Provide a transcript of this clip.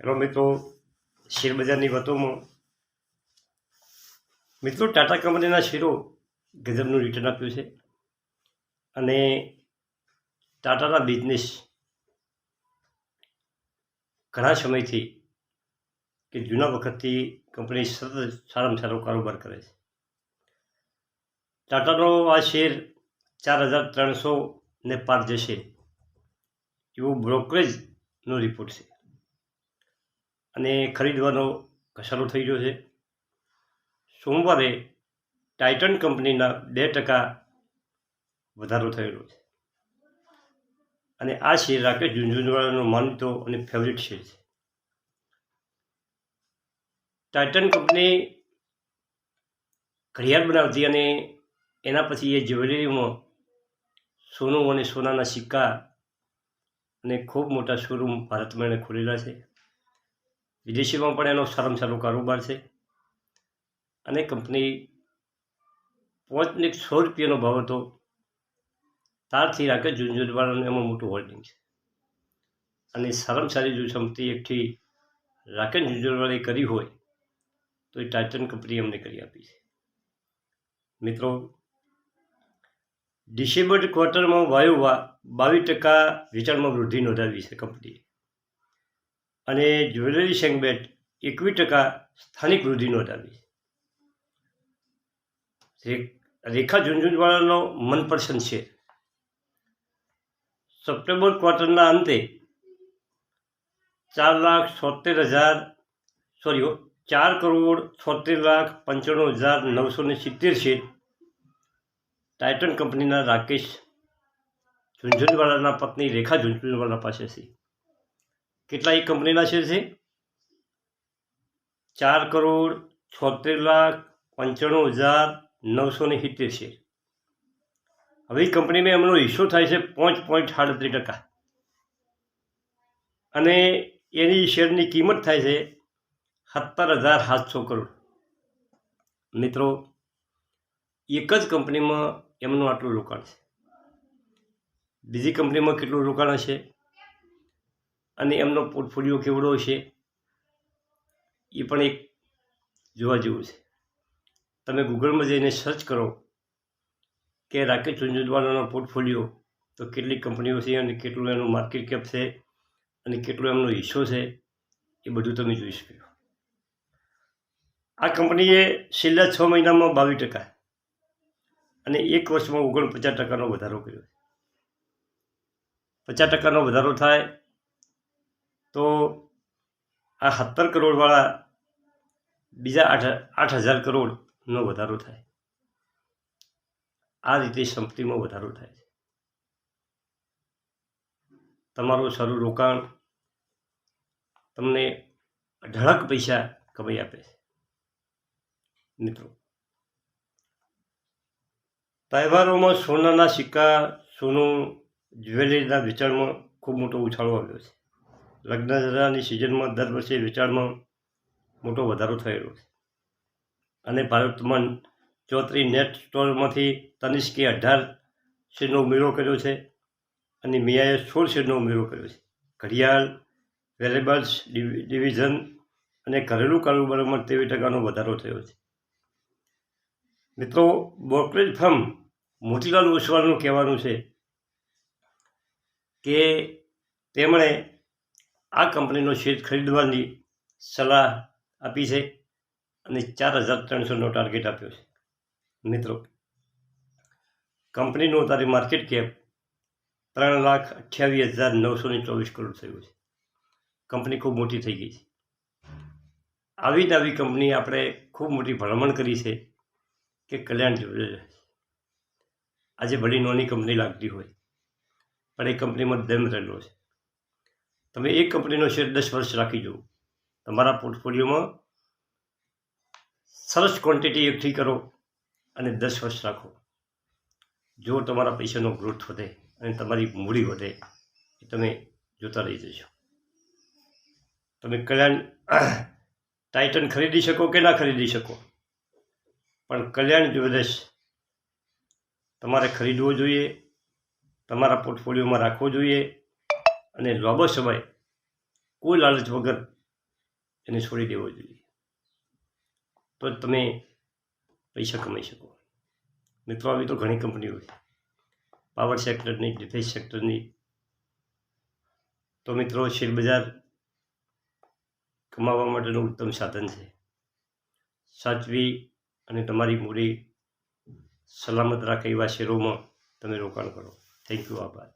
Hello મિત્રો, શેરબજારની વાતોમાં. મિત્રો, ટાટા કંપનીના શેરો ગજબનું રિટર્ન આપ્યું છે. અને ટાટાના બિઝનેસ ઘણા સમયથી કે જૂના વખતથી કંપની સતત સારામાં સારો કારોબાર કરે છે. ટાટાનો આ શેર ચાર હજાર ત્રણસો ને પાર જશે એવો બ્રોકરેજનો રિપોર્ટ છે. અને ખરીદવાનો ઘસારો થઈ ગયો છે. સોમવારે ટાઇટન કંપનીના બે ટકા વધારો થયેલો છે. અને આ શેર રાકેશ ઝુંઝુનવાળાનો માનતો અને ફેવરિટ શેર છે. ટાઇટન કંપની ઘડિયાળ બનાવતી અને એના પછી એ જ્વેલરીમાં સોનું અને સોનાના સિક્કા અને ખૂબ મોટા શોરૂમ ભારતમાં એણે ખોલેલા છે. વિદેશીમાં પણ એનો સારામાં સારો કારોબાર છે. અને કંપની પાંચને સો રૂપિયાનો ભાવ હતો. તારથી રાકેશ ઝુંઝુનવાળાનું એમાં મોટું હોલ્ડિંગ છે. અને સારામાં સારી જો સંપત્તિ એકઠી રાકેશ ઝુંઝુનવાળાએ કરી હોય તો એ ટાઇટન કંપની અમને કરી આપી છે. મિત્રો ડિસેમ્બર ક્વાર્ટરમાં વાયુવા બાવીસ ટકા વેચાણમાં વૃદ્ધિ નોંધાવી છે કંપનીએ. અને જ્વેલરી સેગમેન્ટ એકવીસ ટકા સ્થાનિક વૃદ્ધિ નોંધાવી રેખા ઝુંઝુનવાળાનો મનપસંદ છે. સપ્ટેમ્બર ક્વાર્ટરના અંતે ચાર લાખ છોતેર હજાર, સોરી, ચાર કરોડ છોતેર લાખ પંચાણું હજાર નવસો ને સિત્તેર છે. ટાઇટન કંપનીના રાકેશ ઝુંઝુનવાળાના પત્ની રેખા ઝુંઝુનવાળા પાસે છે. કેટલા એ કંપનીના શેર છે? ચાર કરોડ છોતેર લાખ પંચાણું હજાર નવસો ને સિત્તેર શેર. હવે કંપનીમાં એમનો હિસ્સો થાય છે પાંચ પોઈન્ટ સાડત્રીસ ટકા. અને એની શેરની કિંમત થાય છે સત્તર હજાર સાતસો કરોડ. મિત્રો, એક જ કંપનીમાં એમનું આટલું રોકાણ છે. બીજી કંપનીમાં કેટલું રોકાણ હશે? અને એમનો પોર્ટફોલિયો કેવડો છે, એ પણ એક જોવા જેવું છે. તમે ગૂગલમાં જઈને સર્ચ કરો કે રાકેશ ચુંજુદવાલાનો પોર્ટફોલિયો તો કેટલી કંપનીઓ છે અને કેટલું એનું માર્કેટ કેપ છે અને કેટલો એમનો હિસ્સો છે, એ બધું તમે જોઈ શકો. આ કંપનીએ છેલ્લા છ મહિનામાં બાવીસ ટકા અને એક વર્ષમાં ઓગણપચાસ ટકાનો વધારો કર્યો છે. પચાસ ટકાનો વધારો થાય તો આ સત્તર કરોડવાળા બીજા આઠ આઠ હજાર કરોડનો વધારો થાય. આ રીતે સંપત્તિમાં વધારો થાય છે. તમારું સારું રોકાણ તમને ઢળક પૈસા કમાઈ આપે છે. મિત્રો, તહેવારોમાં સોનાના સિક્કા, સોનું, જ્વેલરીના વેચાણમાં ખૂબ મોટો ઉછાળો આવ્યો છે. લગ્ન દરાની સિઝનમાં દર વર્ષે વેચાણમાં મોટો વધારો થયેલો છે. અને ભારતમાં ચોત્રી નેટ સ્ટોરમાંથી તનિષ્કે અઢાર શેરનો ઉમેરો કર્યો છે અને મિયાએ સોળ શેરનો ઉમેરો કર્યો છે. ઘડિયાળ, વેરેબલ્સ ડિવિઝન અને ઘરેલું કારોબારોમાં ત્રેવીસ ટકાનો વધારો થયો છે. મિત્રો, બ્રોકરેજ ફર્મ મોતીલાલ ઓસવાલનું કહેવાનું છે કે તેમણે આ કંપનીનો શેર ખરીદવાની સલાહ આપી છે અને ચાર હજાર ત્રણસોનો ટાર્ગેટ આપ્યો છે. મિત્રો, કંપનીનું અત્યારે માર્કેટ કેપ ત્રણ લાખ અઠ્યાવીસ હજાર નવસો ને ચોવીસ કરોડ થયું છે. કંપની ખૂબ મોટી થઈ ગઈ છે. આવી જ આવી કંપની આપણે ખૂબ મોટી ભલામણ કરી છે કે કલ્યાણ જ્વેલર્સ આજે ભલી નોની કંપની લાગતી હોય, પણ એ કંપનીમાં દમ રહેલો છે. તમે એક કંપનીનો શેર દસ વર્ષ રાખી જુઓ તમારા પોર્ટફોલિયોમાં સરસ ક્વોન્ટિટી એકઠી કરો અને દસ વર્ષ રાખો. જો તમારા પૈસાનો ગ્રોથ વધે અને તમારી મૂડી વધે, એ તમે જોતા રહી જશો તમે કલ્યાણ ટાઇટન ખરીદી શકો કે ના ખરીદી શકો? પણ કલ્યાણ જ્વેલર્સ તમારે ખરીદવો જોઈએ, તમારા પોર્ટફોલિયોમાં રાખવો જોઈએ અને લાંબો સમય કોઈ લાલચ વગર એને છોડી દેવો જોઈએ. તો તમે પૈસા કમાઈ શકો. મિત્રો, આવી તો ઘણી કંપનીઓ છે. પાવર સેક્ટરની ડિફેન્સ સેક્ટરની તો મિત્રો શેરબજાર કમાવા માટેનું ઉત્તમ સાધન છે. સાચવી અને તમારી મૂડી સલામત રાખે એવા શેરોમાં તમે રોકાણ કરો. થેન્ક યુ આભાર.